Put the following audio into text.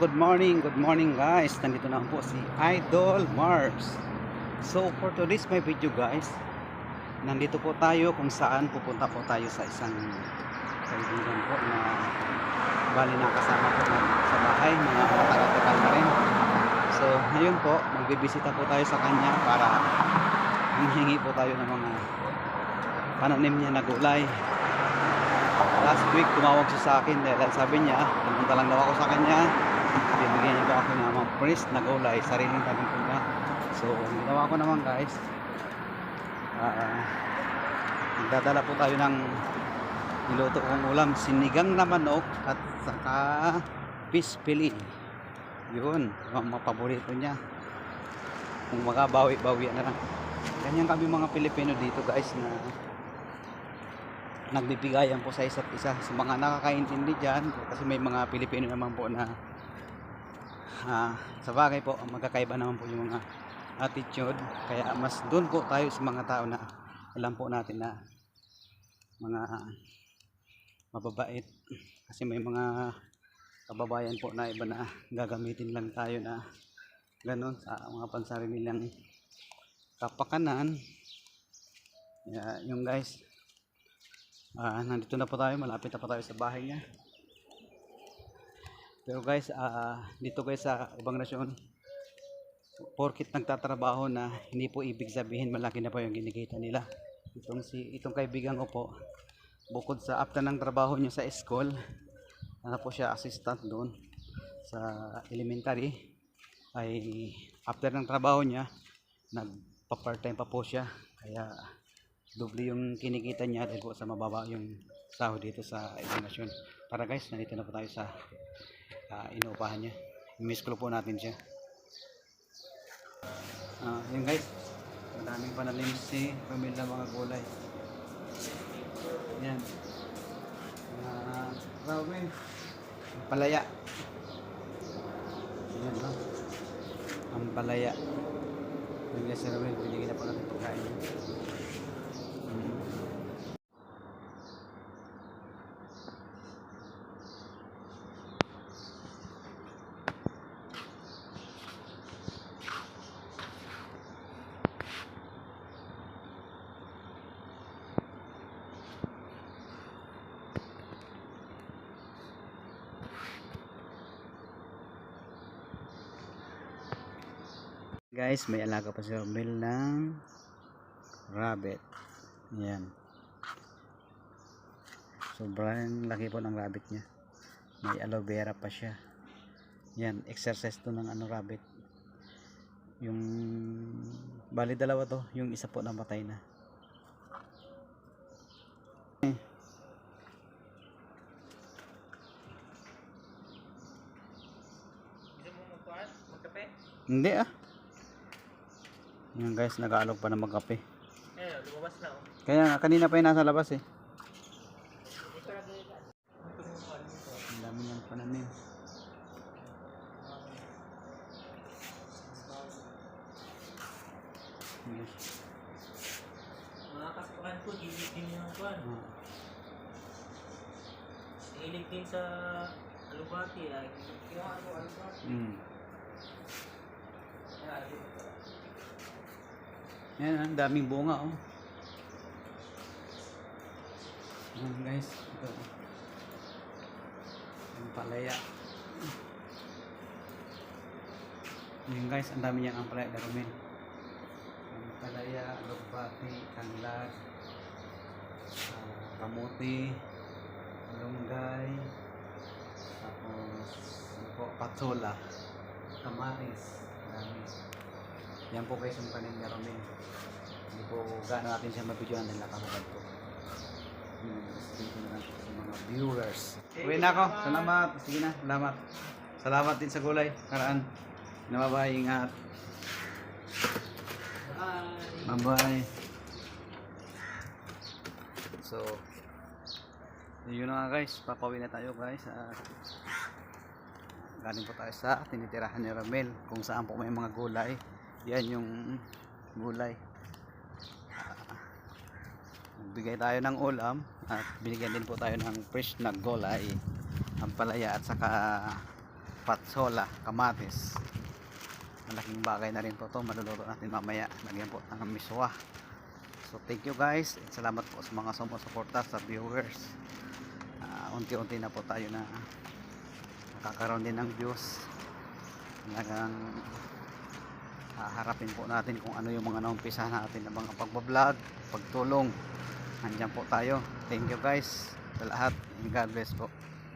good morning, good morning guys. Nandito na po si Idol Mars. So for today's my video guys, nandito po tayo kung saan pupunta po tayo sa isang kaibigan po na bali nakasama po na sa bahay, mga matagal-tagal na rin. So ngayon po, magbibisita po tayo sa kanya para hinghingi po tayo ng mga pananim niya na gulay. Last week tumawag siya sa akin dahil sabi niya, pumunta lang daw ako sa kanya. Bibigyan daw ako ng mga fresh na gulay, sariling niya. So, ginawa ko naman guys. ah nagdadala po tayo ng niluto kong ulam, sinigang na manok at saka fillet. Yun, mga paborito niya. Kung magabawi-bawi na lang. Ganyan kami mga Pilipino dito guys na nagbibigayan po sa isa't isa sa mga nakakaintindi dyan kasi may mga Pilipino naman po na ah, sa bagay po magkakaiba naman po yung mga attitude. Kaya mas doon po tayo sa mga tao na alam po natin na mga mababait. Kasi may mga kababayan po na iba na gagamitin lang tayo na ganun sa mga pansarililang kapakanan. Yeah, yung guys. Ah, nandito na po tayo, malapit na po tayo sa bahay niya. Pero guys, ah, dito guys sa ibang nasyon, porkit nagtatrabaho na hindi po ibig sabihin malaki na po yung kinikita nila. Itong si itong kaibigan ko po, bukod sa after ng trabaho niya sa school, ano po siya assistant doon sa elementary ay after ng trabaho niya nagpa part time pa po siya kaya doble yung kinikita niya dahil po sa mababa yung sahod dito sa ibang nasyon. Para guys, nandito na po tayo sa uh, inuupahan niya. Miss po natin siya. Ah, yun guys, madaming panalim si pamilya mga gulay. Yan. Uh, Robin, palaya. Yan no? Ang palaya. Yung guys, Robin, binigyan na po natin pagkain. Guys, may alaga pa si Romel ng rabbit. Yan. Sobrang laki po ng rabbit niya. May aloe vera pa siya. Yan, exercise to ng ano rabbit. Yung bali dalawa to, yung isa po namatay na. Hindi ah. Yan guys, nag-aalok pa ng magkape. Eh, lumabas na oh. Kaya nga, kanina pa yung nasa labas eh. Ang dami niyang pananim. Yes. Mga kasukan ko, hilig din yung kwan. Ah. Hilig din sa alubati. Ay, kinuha ko alubati. Mm. Yan, ang daming bunga oh. Yan guys, ito. Ang palaya. Yan guys, ang dami niyang ang palaya darumin. Ang palaya, alugbati, kanlag, ah, kamuti, lunggay, tapos ano po, patsola, kamatis, dami. Yan po guys yung kanin ni Romin. Hindi po gaano natin siya mabidyoan dahil nakakagad po. Yun, dito na lang sa mga viewers. Uwi na ako. Salamat. Sige na. Salamat. Salamat din sa gulay. Karaan. Nababay. Ingat. Bye. Bye-bye. So, yun na nga guys. Papawin na tayo guys. At galing po tayo sa tinitirahan ni Ramel. Kung saan po may mga gulay. Yan yung gulay. Nagbigay tayo ng ulam at binigyan din po tayo ng fresh na gulay. Ang palaya at saka patsola, kamatis. Malaking bagay na rin po to maluluto natin mamaya. Lagyan po ng miswa. So thank you guys. At salamat po sa mga sumusuporta sa viewers. Ah, unti-unti na po tayo na nakakaroon din ng views. Talagang haharapin po natin kung ano yung mga naumpisahan natin ng mga pagbablog, pagtulong. Nandiyan po tayo. Thank you guys sa lahat. And God bless po.